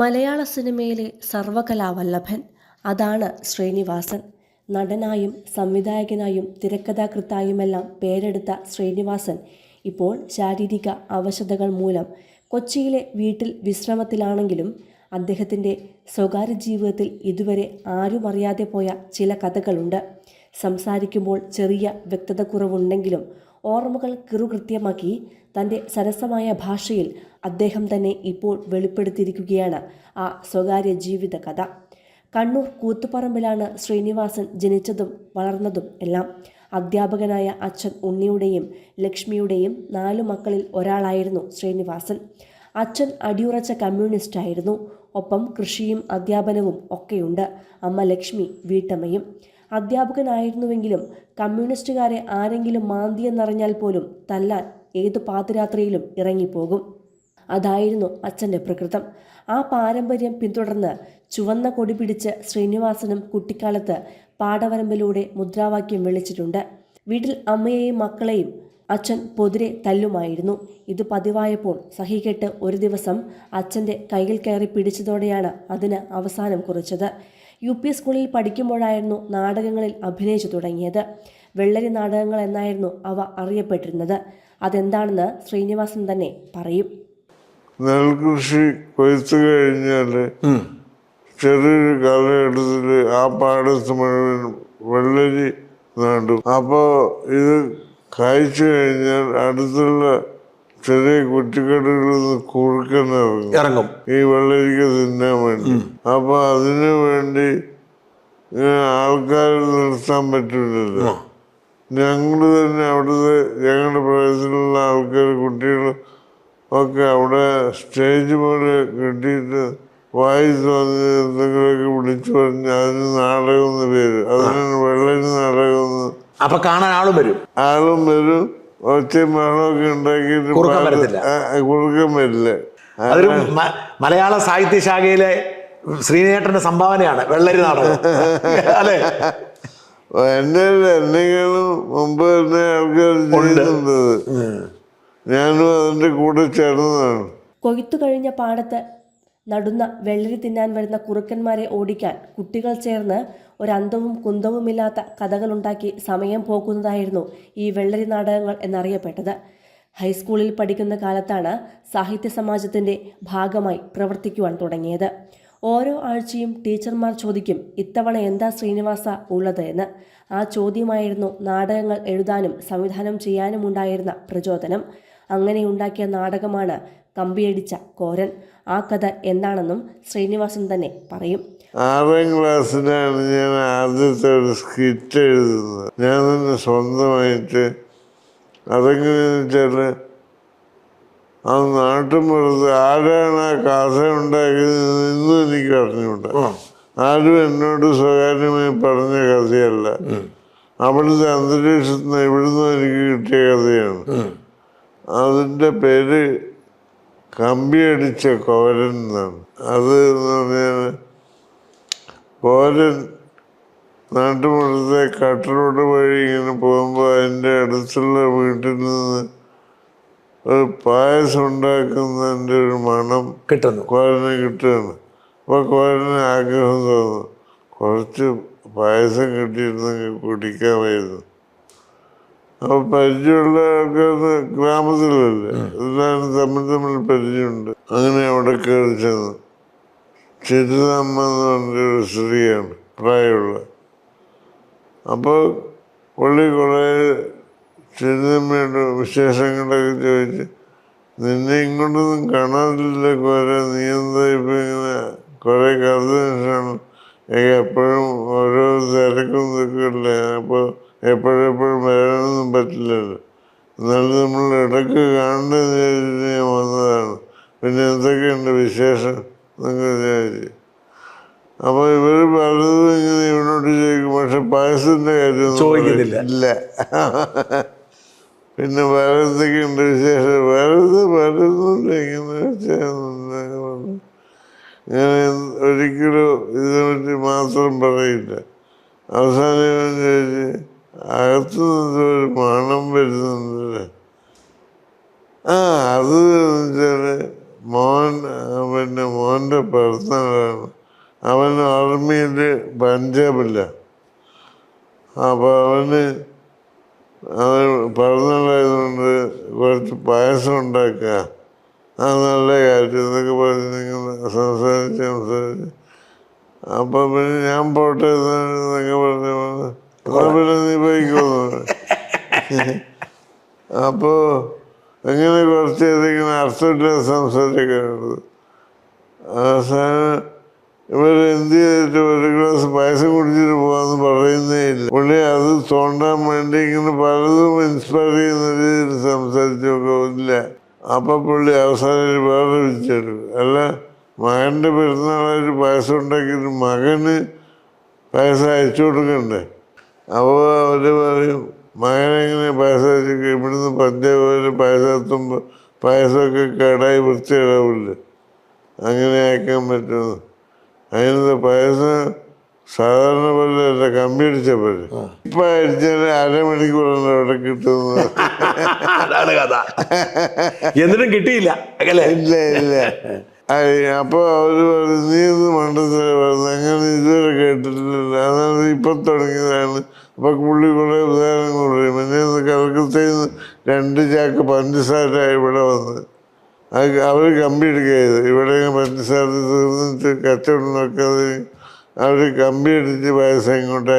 മലയാള സിനിമയിലെ സർവകലാവല്ലഭൻ അതാണ് ശ്രീനിവാസൻ. നടനായും സംവിധായകനായും തിരക്കഥാകൃത്തായുമെല്ലാം പേരെടുത്ത ശ്രീനിവാസൻ ഇപ്പോൾ ശാരീരിക അവശതകൾ മൂലം കൊച്ചിയിലെ വീട്ടിൽ വിശ്രമത്തിലാണെങ്കിലും അദ്ദേഹത്തിന്റെ സ്വകാര്യ ജീവിതത്തിൽ ഇതുവരെ ആരും അറിയാതെ പോയ ചില കഥകളുണ്ട്. സംസാരിക്കുമ്പോൾ ചെറിയ വ്യക്തത കുറവുണ്ടെങ്കിലും ഓർമ്മകൾ കിറുകൃത്യമാക്കി തന്റെ സരസമായ ഭാഷയിൽ അദ്ദേഹം തന്നെ ഇപ്പോൾ വെളിപ്പെടുത്തിയിരിക്കുകയാണ്. ആ സ്വകാര്യ ജീവിത കഥ. കണ്ണൂർ കൂത്തുപറമ്പിലാണ് ശ്രീനിവാസൻ ജനിച്ചതും വളർന്നതും എല്ലാം. അധ്യാപകനായ അച്ഛൻ ഉണ്ണിയുടെയും ലക്ഷ്മിയുടെയും നാലു മക്കളിൽ ഒരാളായിരുന്നു ശ്രീനിവാസൻ. അച്ഛൻ അടിയുറച്ച കമ്മ്യൂണിസ്റ്റായിരുന്നു. ഒപ്പം കൃഷിയും അധ്യാപനവും ഒക്കെയുണ്ട്. അമ്മ ലക്ഷ്മി വീട്ടമ്മയും. അധ്യാപകനായിരുന്നുവെങ്കിലും കമ്മ്യൂണിസ്റ്റുകാരെ ആരെങ്കിലും മാന്തിയെന്നറിഞ്ഞാൽ പോലും തല്ലാൻ ഏതു പാതിരാത്രിയിലും ഇറങ്ങിപ്പോകും. അതായിരുന്നു അച്ഛന്റെ പ്രകൃതം. ആ പാരമ്പര്യം പിന്തുടർന്ന് ചുവന്ന കൊടി പിടിച്ച് ശ്രീനിവാസനും കുട്ടിക്കാലത്ത് പാടവരമ്പിലൂടെ മുദ്രാവാക്യം വിളിച്ചിട്ടുണ്ട്. വീട്ടിൽ അമ്മയെയും മക്കളെയും അച്ഛൻ പൊതിരെ തല്ലുമായിരുന്നു. ഇത് പതിവായപ്പോൾ സഹികെട്ട് ഒരു ദിവസം അച്ഛന്റെ കയ്യിൽ കയറി പിടിച്ചതോടെയാണ് അതിന് അവസാനം കുറിച്ചത്. യു പി സ്കൂളിൽ പഠിക്കുമ്പോഴായിരുന്നു നാടകങ്ങളിൽ അഭിനയിച്ചു തുടങ്ങിയത്. വെള്ളരി നാടകങ്ങൾ എന്നായിരുന്നു അവ അറിയപ്പെട്ടിരുന്നത്. അതെന്താണെന്ന് ശ്രീനിവാസൻ തന്നെ പറയും. നെൽകൃഷി കൊയ്ത്ത് കഴിഞ്ഞാൽ ചെറിയൊരു കാലഘട്ടത്തിൽ ആ പാടത്ത് മുഴുവൻ വെള്ളരി നേടും. അപ്പോൾ ഇത് കായ്ച്ചു കഴിഞ്ഞാൽ അടുത്തുള്ള ചെറിയ കുറ്റിക്കടകളിൽ നിന്ന് കുറുക്കൻ ഇറങ്ങും. ഇറങ്ങും. ഈ വെള്ളരിക്ക തിന്നാൻ വേണ്ടി. അപ്പൊ അതിനു വേണ്ടി ആൾക്കാരെ നിർത്താൻ പറ്റില്ലല്ലോ ഞങ്ങൾ തന്നെ അവിടുത്തെ ഞങ്ങളുടെ പ്രദേശത്തുള്ള ആൾക്കാർ കുട്ടികൾ ഒക്കെ അവിടെ സ്റ്റേജ് പോലെ കെട്ടിയിട്ട് വായിച്ച് വന്ന് എന്തെങ്കിലുമൊക്കെ വിളിച്ചു പറഞ്ഞ് അതിന് നാടകം എന്ന് പേര് അതിനാണ് വെള്ളരി നാടകം എന്ന് അപ്പൊ കാണാൻ ആളും വരും. ആളും വരും. ഒച്ചയും ബഹളമൊക്കെ ഉണ്ടാക്കിയിട്ട് കൊടുക്കാൻ. വരില്ല. അതൊരു മലയാള സാഹിത്യശാഖയിലെ ശ്രീനേട്ടന്റെ സംഭാവനയാണ് വെള്ളരി നാടകം. അല്ലെ? എന്നെ എന്നെങ്കിലും മുമ്പ് തന്നെ ആൾക്കാർ ചെയ്യുന്നുണ്ട് ഞാനും അതിന്റെ കൂടെ ചേർന്നതാണ്. കൊയ്ത്തു കഴിഞ്ഞ പാടത്ത് നടുന്ന വെള്ളരി തിന്നാൻ വരുന്ന കുറുക്കന്മാരെ ഓടിക്കാൻ കുട്ടികൾ ചേർന്ന് ഒരന്തവും കുന്തവുമില്ലാത്ത കഥകളുണ്ടാക്കി സമയം പോകുന്നതായിരുന്നു ഈ വെള്ളരി നാടകങ്ങൾ എന്നറിയപ്പെട്ടത്. ഹൈസ്കൂളിൽ പഠിക്കുന്ന കാലത്താണ് സാഹിത്യ സമാജത്തിന്റെ ഭാഗമായി പ്രവർത്തിക്കുവാൻ തുടങ്ങിയത്. ഓരോ ആഴ്ചയും ടീച്ചർമാർ ചോദിക്കും ഇത്തവണ എന്താ ശ്രീനിവാസ ഉള്ളത്? എന്ന്. ആ ചോദ്യമായിരുന്നു നാടകങ്ങൾ എഴുതാനും സംവിധാനം ചെയ്യാനും ഉണ്ടായിരുന്ന പ്രചോദനം. അങ്ങനെ ഉണ്ടാക്കിയ നാടകമാണ് കമ്പിയടിച്ച കോരൻ. ആ കഥ എന്താണെന്നും ശ്രീനിവാസൻ തന്നെ പറയും. ആറാം ക്ലാസ്സിലാണ് ഞാൻ ആദ്യത്തെ ഒരു സ്കിറ്റ് എഴുതുന്നത്. ഞാൻ തന്നെ സ്വന്തമായിട്ട് അതെങ്ങനെ വെച്ചാൽ ആ നാട്ടുമ്പുറത്ത് ആരാണ് ആ കഥ ഉണ്ടാക്കിയത് എന്ന് എനിക്ക് അറിഞ്ഞുകൊണ്ട് ആരും എന്നോട് സ്വകാര്യമായി പറഞ്ഞ കഥയല്ല. അവിടുത്തെ അന്തരീക്ഷത്തിൽ നിന്ന് ഇവിടുന്ന് എനിക്ക് കിട്ടിയ കഥയാണ്. അതിന്റെ പേര് കമ്പിയടിച്ച കോരൻ എന്നാണ്. അത് എന്ന് പറഞ്ഞാൽ കോരൻ നാട്ടുമുറത്തെ കട്ടറോട് വഴി ഇങ്ങനെ പോകുമ്പോൾ അതിന്റെ അടുത്തുള്ള വീട്ടിൽ നിന്ന് ഒരു പായസം ഉണ്ടാക്കുന്നതിന്റെ ഒരു മണം കിട്ടുന്നു. കോരന് കിട്ടുകയാണ് അപ്പോൾ കോരന് ആഗ്രഹം തോന്നുന്നു കുറച്ച് പായസം കിട്ടിയിരുന്നെങ്കിൽ കുടിക്കാമായിരുന്നു. പരിചയമുള്ള ആൾക്കാർ ഗ്രാമത്തിലല്ലേ? എല്ലാവരും തമ്മിൽ തമ്മിൽ പരിചയമുണ്ട്. അങ്ങനെ അവിടെ കയറി ചെന്നു. ചെറുതമ്മ എന്ന് പറഞ്ഞൊരു സ്ത്രീയാണ് പ്രായമുള്ള. അപ്പോൾ പുള്ളി കുറേ ചെറുതമ്മയുടെ വിശേഷങ്ങളൊക്കെ ചോദിച്ച് നിന്നെ ഇങ്ങോട്ടൊന്നും കാണാനില്ല കുറെ. നീ ഇപ്പൊ ഇങ്ങനെ കുറെ ശേഷമാണ് എപ്പോഴും ഓരോ തിരക്കും നിൽക്കില്ലേ. അപ്പോൾ എപ്പോഴെപ്പോഴും വരാനൊന്നും പറ്റില്ലല്ലോ. എന്നാലും നമ്മൾ ഇടയ്ക്ക് കാണേണ്ടത് ഞാൻ വന്നതാണ്. പിന്നെ എന്തൊക്കെയുണ്ട് വിശേഷം? നിങ്ങൾ ചോദിച്ചു അപ്പോൾ ഇവർ പലതും ഇങ്ങനെ ഇവനോട് ചോദിക്കും. പക്ഷെ പായസത്തിന്റെ കാര്യം ചോദിക്കുന്നില്ല. ഇല്ല. പിന്നെ വേറെ എന്തൊക്കെയുണ്ട് വിശേഷം? വേറെ വരുന്നുണ്ട് ഇങ്ങനെ വെച്ചാൽ ഞാൻ ഒരിക്കലും ഇതിനെ പറ്റി മാത്രം പറയില്ല. അവസാനം ചോദിച്ച് അകത്തു ഒരു മണം വരുന്നുണ്ട് ആ അത് മോൻ പിന്നെ മോന്റെ പിറന്നാളാണ് അവൻ ആർമിയിൽ പഞ്ചാബില്ല. അപ്പോൾ അവന് അവൻ പിറന്നാളായതുകൊണ്ട് കുറച്ച് പായസം ഉണ്ടാക്കുക. ആ നല്ല കാര്യം എന്നൊക്കെ പറഞ്ഞ് നിങ്ങൾ സംസാരിച്ച് സംസാരിച്ച്. അപ്പം പിന്നെ ഞാൻ പോട്ടെ എന്നൊക്കെ പറഞ്ഞു നീ പോയിക്കോന്നു അപ്പോൾ അങ്ങനെ ഏതെങ്കിലും അർത്ഥമില്ല സംസാരിക്കുന്നത് അവസാനം ഇവർ എന്ത് ചെയ്തിട്ട് ഒരു ഗ്ലാസ് പായസം കുടിച്ചിട്ട് പോകാന്ന് പറയുന്നേ ഇല്ല. പുള്ളി അത് തോണ്ടാൻ വേണ്ടി ഇങ്ങനെ പലതും ഇൻസ്പയർ ചെയ്യുന്ന രീതിയിൽ സംസാരിച്ചൊക്കെ ഇല്ല. അപ്പൊ പുള്ളി അവസാനം വേറെ വിളിച്ചെടുക്കും അല്ല മകന്റെ പെരുന്നാളായിട്ട് പായസം ഉണ്ടാക്കിയിട്ട് മകന് പായസം അയച്ചു കൊടുക്കണ്ടേ? അപ്പോൾ അവർ പറയും മകനെങ്ങനെ പായസം ഇവിടുന്ന് പഞ്ചാബ് പായസത്തുമ്പോൾ പായസമൊക്കെ കേടായി വൃത്തിയിടാവില്ല? അങ്ങനെ അയക്കാൻ പറ്റുന്നു അതിനകത്ത് പായസം സാധാരണ പോലെ അല്ല കമ്പി അടിച്ച പോലെ. ഇപ്പൊ അടിച്ചാൽ അരമണിക്കൂറാണ് അവിടെ കിട്ടുന്നത്. അതാണ് കഥ. എന്നിട്ടും കിട്ടിയില്ല ഇല്ല ഇല്ല. അയ് അപ്പൊ ഒരു പറഞ്ഞു നീ ഇത് മണ്ടത്തില പറഞ്ഞു. അങ്ങനെ ഇതുവരെ കേട്ടിട്ടില്ല അതാണ് ഇപ്പൊ തുടങ്ങിയതാണ്. അപ്പൊ പുള്ളി കുറെ ഉദാഹരണങ്ങൾ പറയും പിന്നെ കലക്കത്തേന്ന് രണ്ട് ചാക്ക് പഞ്ചസാര ഇവിടെ വന്ന് അത് അവർ കമ്പി എടുക്കരുത് ഇവിടെ പഞ്ചസാര തീർന്നിട്ട് കച്ചവടം നോക്കാതെ അവർ കമ്പി അടിച്ച് പൈസ ഇങ്ങോട്ട്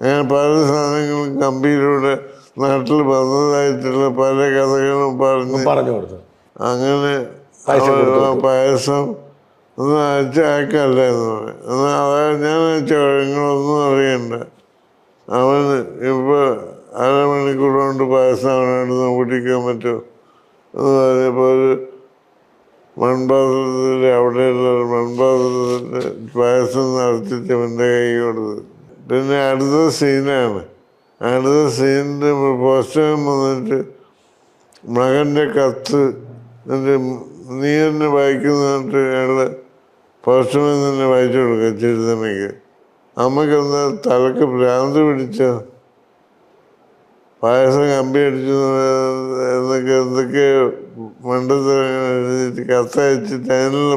അങ്ങനെ പല സാധനങ്ങളും കമ്പിയിലൂടെ നാട്ടിൽ വന്നതായിട്ടുള്ള പല കഥകളും പറഞ്ഞു പറഞ്ഞു കൊടുത്തു. അങ്ങനെ പായസം അവർ കൊടുത്തു. ആ പായസം ഒന്ന് അയച്ച അയക്കല്ല എന്ന് പറയും എന്നാൽ അതായത് ഞാൻ അയച്ച നിങ്ങളൊന്നും അറിയണ്ട. അവന് ഇപ്പൊ അരമണിക്കൂർ കൊണ്ട് പായസം അവനടുത്ത് കുടിക്കാൻ പറ്റുമോ? എന്ന് പറഞ്ഞപ്പോൾ ഒരു മൺപാത്രത്തിൽ അവിടെയുള്ള ഉള്ള മൺപാത്രത്തിൽ പായസം നടത്തിട്ട് അവന്റെ കൈ കൊടുത്ത്. പിന്നെ അടുത്ത സീനാണ്. അടുത്ത സീനിന്റെ പോസ്റ്റർ വന്നിട്ട് മകന്റെ കത്ത് എന്നിട്ട് നീ തന്നെ വായിക്കുന്നതായിട്ട് അയാൾ പോസ്റ്റ്മാൻ തന്നെ വായിച്ചു കൊടുക്കുക ചെറുതമ്മയ്ക്ക്. അമ്മയ്ക്ക് എന്താ തലക്ക് ഭ്രാന്ത് പിടിച്ച? പായസം കമ്പി അടിച്ചു എന്നൊക്കെ എന്തൊക്കെ മണ്ടത്തിൽ എഴുതിയിട്ട് ചാനലിൽ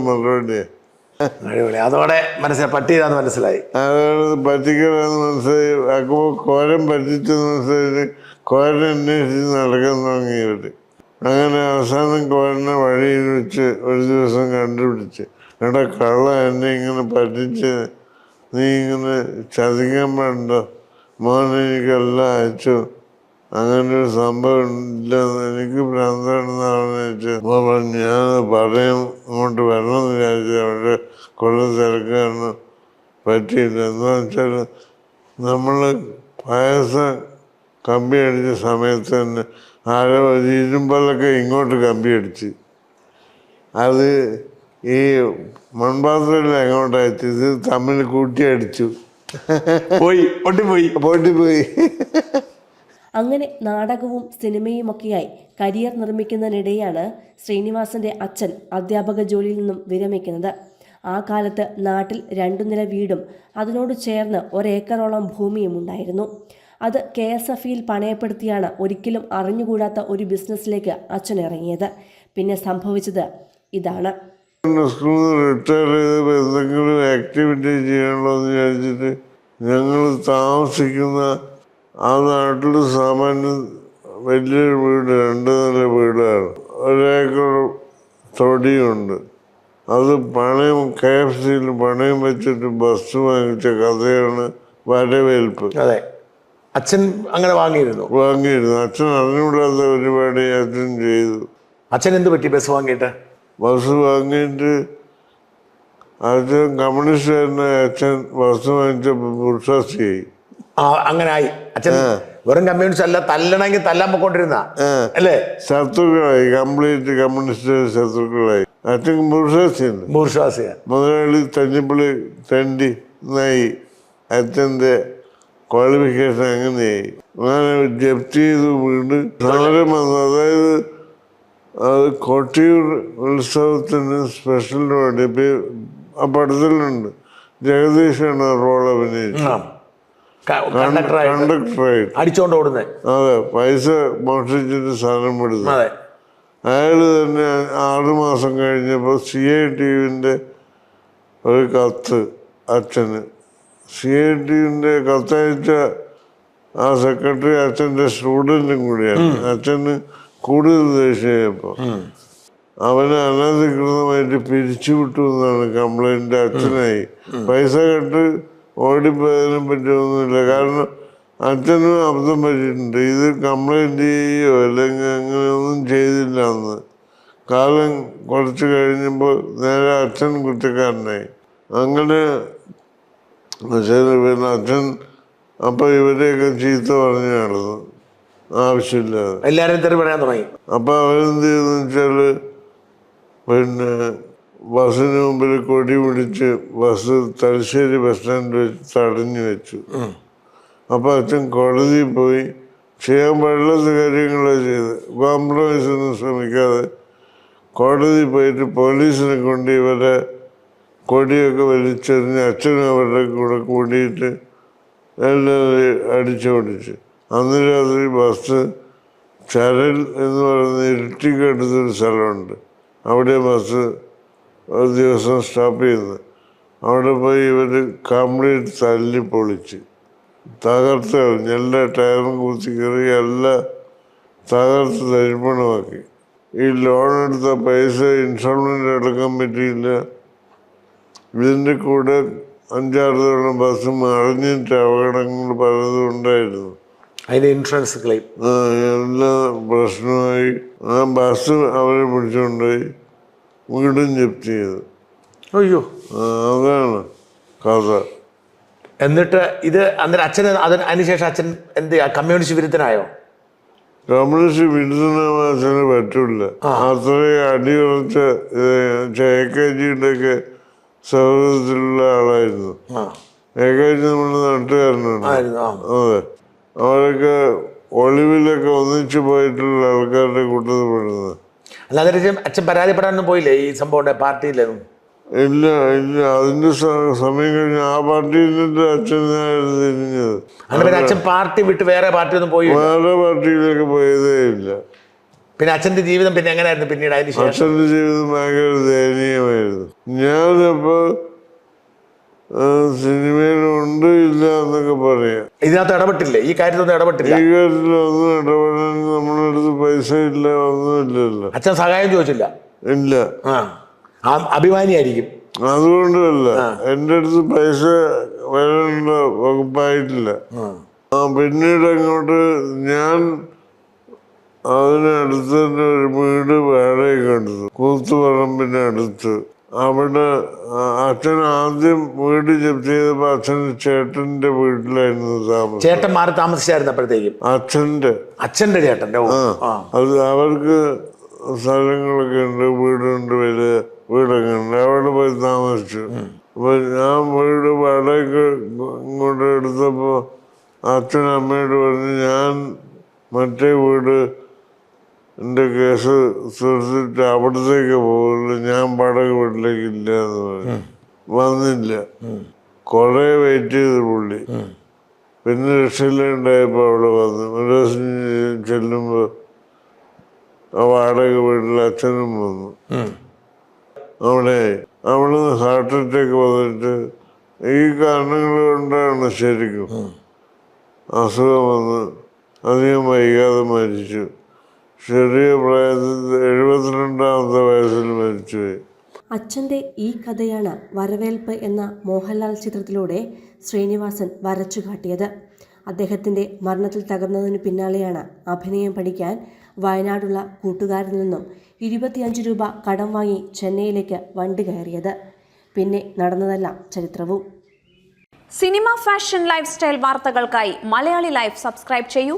അടിപൊളി. അതോടെ മനസ്സിലായി. പറ്റിയതാന്ന് മനസ്സിലായി. അതോടെ പറ്റിക്കലാന്ന് മനസ്സിലായി. അപ്പോൾ കോരം പറ്റിച്ചെന്ന് മനസ്സിലായിട്ട് കോരം അന്വേഷിച്ച് നടക്കാൻ തുടങ്ങി ഇവർ. അങ്ങനെ അവസാനം കോഴിനെ വഴിയിൽ വെച്ച് ഒരു ദിവസം കണ്ടുപിടിച്ച്. എടാ കള്ള എന്നെ ഇങ്ങനെ പറ്റിച്ച് നീ ഇങ്ങനെ ചതിക്കാൻ വേണ്ട? മോൻ എനിക്കെല്ലാം അയച്ചു. അങ്ങനെ ഒരു സംഭവം ഇല്ലെന്ന് എനിക്ക് ഭ്രാന്താണെന്നാണെന്ന് അപ്പോൾ പറഞ്ഞു ഞാൻ പറയും ഇങ്ങോട്ട് എന്ന് വിചാരിച്ചു അവിടെ കൊള്ള തിരക്കാണ് പറ്റിയില്ല. എന്താ വെച്ചാൽ നമ്മൾ പായസം കമ്പി അടിച്ച സമയത്ത് തന്നെ ആരോ ഒരു ഇരുമ്പലൊക്കെ ഇങ്ങോട്ട് കമ്പി അടിച്ച്. അത് ഈ മൺപാത്രത്തിൽ എങ്ങോട്ട് അയച്ചത് തമ്മിൽ കൂട്ടി അടിച്ചു. പോയി പൊട്ടിപ്പോയി. പൊട്ടിപ്പോയി. അങ്ങനെ നാടകവും സിനിമയുമൊക്കെയായി കരിയർ നിർമ്മിക്കുന്നതിനിടെയാണ് ശ്രീനിവാസന്റെ അച്ഛൻ അധ്യാപക ജോലിയിൽ നിന്നും വിരമിക്കുന്നത്. ആ കാലത്ത് നാട്ടിൽ രണ്ടു നില വീടും അതിനോട് ചേർന്ന് ഒരേക്കറോളം ഭൂമിയും ഉണ്ടായിരുന്നു അത് കെ എസ് എഫ് ഇയിൽ പണയപ്പെടുത്തിയാണ് ഒരിക്കലും അറിഞ്ഞുകൂടാത്ത ഒരു ബിസിനസ്സിലേക്ക് അച്ഛൻ ഇറങ്ങിയത്. പിന്നെ സംഭവിച്ചത് ഇതാണ്. റിട്ടയർ എന്തെങ്കിലും ആക്ടിവിറ്റി ചെയ്യണമല്ലോ എന്ന് വിചാരിച്ചിട്ട് ഞങ്ങൾ താമസിക്കുന്ന ആ നാട്ടിൽ സാമാന്യം വലിയൊരു വീട് രണ്ട് നില വീടാണ്. ഒരേക്കർ തൊടിയുണ്ട്. അത് പണയം കെ എഫ് സിയിൽ പണയം വെച്ചിട്ട് ബസ് വാങ്ങിച്ച കഥയാണ് വരവേൽപ്പ്. അതെ. അച്ഛൻ അങ്ങനെ വാങ്ങിയിരുന്നു. വാങ്ങിയിരുന്നു. അച്ഛൻ അറിഞ്ഞുകൂടാത്ത പരിപാടി അച്ഛൻ ചെയ്തു. അച്ഛൻ എന്ത് പറ്റി? ബസ് വാങ്ങിയിട്ട്? ബസ് വാങ്ങിയിട്ട് അച്ഛൻ കമ്മ്യൂണിസ്റ്റുകാരനെ അച്ഛൻ ബസ് വാങ്ങിച്ചപ്പോൾ പുരുഷാസ്തിയായി ആ അങ്ങനെ ആയി അച്ഛൻ വെറും കമ്മ്യൂണിസ്റ്റ് അല്ല തല്ലണമെങ്കിൽ തല്ലാൻ പൊക്കോണ്ടിരുന്ന അല്ലേ? ശത്രുക്കളായി കംപ്ലീറ്റ് കമ്മ്യൂണിസ്റ്റ് ശത്രുക്കളായി. അച്ഛൻ പുരുഷാസ്തിയുണ്ട് ബുർഷാസിയ മുതലാളി തഞ്ഞിപ്പള്ളി തണ്ടി നായി അച്ഛന്റെ ക്വാളിഫിക്കേഷൻ അങ്ങനെയായി ഞാൻ ജപ്തി ചെയ്ത് വീട് സമരം വന്നു അതായത് അത് കൊട്ടിയൂർ ഉത്സവത്തിന് സ്പെഷ്യൽ പരിപാടി ആ പടത്തിലുണ്ട്. ജഗദീഷാണ് റോൾ അഭിനയിച്ചത്. അടിച്ചോണ്ട് ഓടുന്നത് അതെ പൈസ മോഷ്ടിച്ചിട്ട് സാധനം പെടുന്നു അയാൾ തന്നെ ആറുമാസം കഴിഞ്ഞപ്പോൾ സി ഐ ടി വിന്റെ ഒരു കത്ത് അച്ഛന് സി ഐ ടിന്റെ കത്തയച്ച ആ സെക്രട്ടറി അച്ഛന്റെ സ്റ്റുഡന്റും കൂടിയാണ്. അച്ഛന് കൂടുതൽ ദേഷ്യമായപ്പോൾ അവനെ അനധികൃതമായിട്ട് പിരിച്ചുവിട്ടു എന്നാണ് കംപ്ലൈന്റ് അച്ഛനായി. പൈസ കെട്ട് ഓടിപ്പോയതിനെ പറ്റിയൊന്നുമില്ല കാരണം അച്ഛനും അബദ്ധം പറ്റിയിട്ടുണ്ട്. ഇത് കംപ്ലൈന്റ് ചെയ്യുകയോ അല്ലെങ്കിൽ അങ്ങനെയൊന്നും ചെയ്തില്ല എന്ന്. കാലം കുറച്ച് കഴിഞ്ഞപ്പോൾ നേരെ അച്ഛൻ കുറ്റക്കാരനായി. അങ്ങനെ ശരി പിന്നെ അച്ഛൻ അപ്പം ഇവരെയൊക്കെ ചീത്ത പറഞ്ഞു നടന്നു ആവശ്യമില്ലാതെ എല്ലാവരും തെറി പറയാൻ തുടങ്ങി. അപ്പൊ അവരെന്ത് ചെയ്തെന്ന് വെച്ചാൽ പിന്നെ ബസ്സിന് മുമ്പിൽ കൊടി പിടിച്ച് ബസ് തലശ്ശേരി ബസ് സ്റ്റാൻഡിൽ വെച്ച് തടഞ്ഞു വെച്ചു. അപ്പൊ അച്ഛൻ കോടതിയിൽ പോയി. ചെയ്യാൻ പാടില്ലാത്ത കാര്യങ്ങളെ ചെയ്ത്. കോംപ്രമൈസ് ഒന്നും ശ്രമിക്കാതെ കോടതി പോയിട്ട് പോലീസിനെ കൊണ്ട് ഇവരെ കൊടിയൊക്കെ വലിച്ചെറിഞ്ഞ് അച്ഛനും അവരുടെ കൂടെ കൂടിയിട്ട് എല്ലാവരെയും അടിച്ചോടിച്ച് അന്ന് രാത്രി ബസ് ചരൽ എന്ന് പറയുന്ന ഇരുട്ടിക്കടുത്തൊരു സ്ഥലമുണ്ട്. അവിടെ ബസ് ഒരു ദിവസം സ്റ്റോപ്പ് ചെയ്യുന്നത് അവിടെ പോയി ഇവർ കംപ്ലീറ്റ് തല്ലി പൊളിച്ച്. തകർത്ത് കളഞ്ഞ്. എല്ലാ ടയറും കുത്തി കയറി എല്ലാം തകർത്ത് തരിപ്പണമാക്കി. ഈ ലോൺ എടുത്ത പൈസ ഇൻസ്റ്റാൾമെന്റ് അടക്കാൻ പറ്റിയില്ല. ഇതിന്റെ കൂടെ അഞ്ചാറ് തവണ ബസ് മറിഞ്ഞിട്ട് അപകടങ്ങൾ പലതും ഉണ്ടായിരുന്നു. അതിന്റെ ഇൻഷുറൻസ് ക്ലെയിം ആ, എല്ലാ പ്രശ്നമായി ആ ബസ് അവരെ പിടിച്ചുകൊണ്ടുപോയി വീടും ജപ്തി ചെയ്തു. അയ്യോ. അതാണ് കഥ. എന്നിട്ട് ഇത് അന്നേരം അച്ഛൻ അതിന് അതിനുശേഷം അച്ഛൻ എന്ത്? കമ്മ്യൂണിസ്റ്റ് വിരുദ്ധനായോ? കമ്മ്യൂണിസ്റ്റ് വിരുദ്ധനാവാൻ പറ്റില്ല അത്രയും അടിയുറച്ച ചേക്കേജിയുടെ ഒക്കെ സൗഹൃദത്തിലുള്ള ആളായിരുന്നു കെ നമ്മുടെ നാട്ടുകാരനാണ്. അതെ. അവരൊക്കെ ഒളിവിലൊക്കെ ഒന്നിച്ചു പോയിട്ടുള്ള ആൾക്കാരുടെ കൂട്ടത്തിൽ പെടുന്നത്. അല്ലാതെ അച്ഛൻ- പരാതിപ്പെടാനൊന്നും പോയില്ലേ ഈ സംഭവം പാർട്ടിയിലൊന്നും ഇല്ല ഇല്ല. അതിന്റെ സമയം കഴിഞ്ഞ് ആ പാർട്ടിയിൽ നിന്നിട്ട് അച്ഛനായിരുന്നു തിരിഞ്ഞത്. അച്ഛൻ പാർട്ടി വിട്ട് വേറെ പാർട്ടി ഒന്നും പോയി വേറെ പാർട്ടിയിലേക്ക് പോയതേ ഇല്ല. പിന്നെ അച്ഛന്റെ ജീവിതം പിന്നെ എങ്ങനെയായിരുന്നു പിന്നീട് അതിന് അച്ഛന്റെ ജീവിതം ഭയങ്കര ദയനീയമായിരുന്നു. ഞാനപ്പോ സിനിമയിലുണ്ട് ഇല്ല എന്നൊക്കെ പറയാം. ഇതിനകത്ത് ഇടപെട്ടില്ലേ? ഈ കാര്യത്തൊന്നും ഇടപെട്ടില്ല. ഈ കാര്യത്തിലൊന്നും ഇടപെടാൻ നമ്മുടെ അടുത്ത് പൈസ ഇല്ല ഒന്നുമില്ലല്ലോ അച്ഛൻ സഹായം ചോദിച്ചില്ല? ഇല്ല. ആ. ആ അഭിമാനിയായിരിക്കും. അതുകൊണ്ടല്ല എന്റെ അടുത്ത് പൈസ വരേണ്ട വകുപ്പായിട്ടില്ല. ആ. പിന്നീട് അങ്ങോട്ട് ഞാൻ അതിനടുത്ത് തന്നെ ഒരു വീട് വാടകയ്ക്ക് എടുത്തു കൂത്തുപറമ്പിന്റെ അടുത്ത് അവിടെ അച്ഛൻ ആദ്യം വീട് ജപ്തി ചെയ്തപ്പോ അച്ഛൻ ചേട്ടന്റെ വീട്ടിലായിരുന്നു താമസം ചേട്ടൻ മാറി താമസിച്ചായിരുന്നപ്പോഴത്തേക്കും അച്ഛന്റെ. അച്ഛന്റെ ചേട്ടന്റെ അത് അവർക്ക് സ്ഥലങ്ങളൊക്കെ ഉണ്ട് വീടുണ്ട് വലിയ വീടൊക്കെ ഉണ്ട് അവിടെ പോയി താമസിച്ചു. അപ്പൊ ഞാൻ വീട് വാടകയ്ക്ക് ഇങ്ങോട്ട് എടുത്തപ്പോ അച്ഛൻ അമ്മയോട് പറഞ്ഞു ഞാൻ മറ്റേ വീട് എന്റെ കേസ് തീർത്തിട്ട് അവിടത്തേക്ക് പോകില്ല ഞാൻ വാടക വീട്ടിലേക്ക് ഇല്ല എന്ന് പറഞ്ഞു വന്നില്ല കുറേ വെയിറ്റ് ചെയ്ത് പുള്ളി. പിന്നെ രക്ഷയിലുണ്ടായപ്പോൾ അവിടെ വന്നു. ഒരു ദിവസം ചെല്ലുമ്പോൾ ആ വാടക വീട്ടിൽ അച്ഛനും വന്നു. അവിടെ അവിടുന്ന് ഹാർട്ട് അറ്റാക്ക് വന്നിട്ട് ഈ കാരണങ്ങൾ കൊണ്ടാണ് ശരിക്കും അസുഖം വന്ന് അധികം വൈകാതെ മരിച്ചു. ചെറിയ പ്രായത്തിൽ എഴുപത്തിരണ്ടാമത്തെ വയസ്സിൽ മരിച്ചുപോയി. അച്ഛന്റെ ഈ കഥയാണ് വരവേൽപ്പ് എന്ന മോഹൻലാൽ ചിത്രത്തിലൂടെ ശ്രീനിവാസൻ വരച്ചു കാട്ടിയത്. അദ്ദേഹത്തിന്റെ മരണത്തിൽ തകർന്നതിന് പിന്നാലെയാണ് അഭിനയം പഠിക്കാൻ വയനാടുള്ള കൂട്ടുകാരിൽ നിന്നും ഇരുപത്തിയഞ്ച് രൂപ കടം വാങ്ങി ചെന്നൈയിലേക്ക് വണ്ടി കയറിയത്. പിന്നെ നടന്നതെല്ലാം ചരിത്രവും. സിനിമ ഫാഷൻ ലൈഫ് സ്റ്റൈൽ വാർത്തകൾക്കായി മലയാളി ലൈഫ് സബ്സ്ക്രൈബ് ചെയ്യൂ.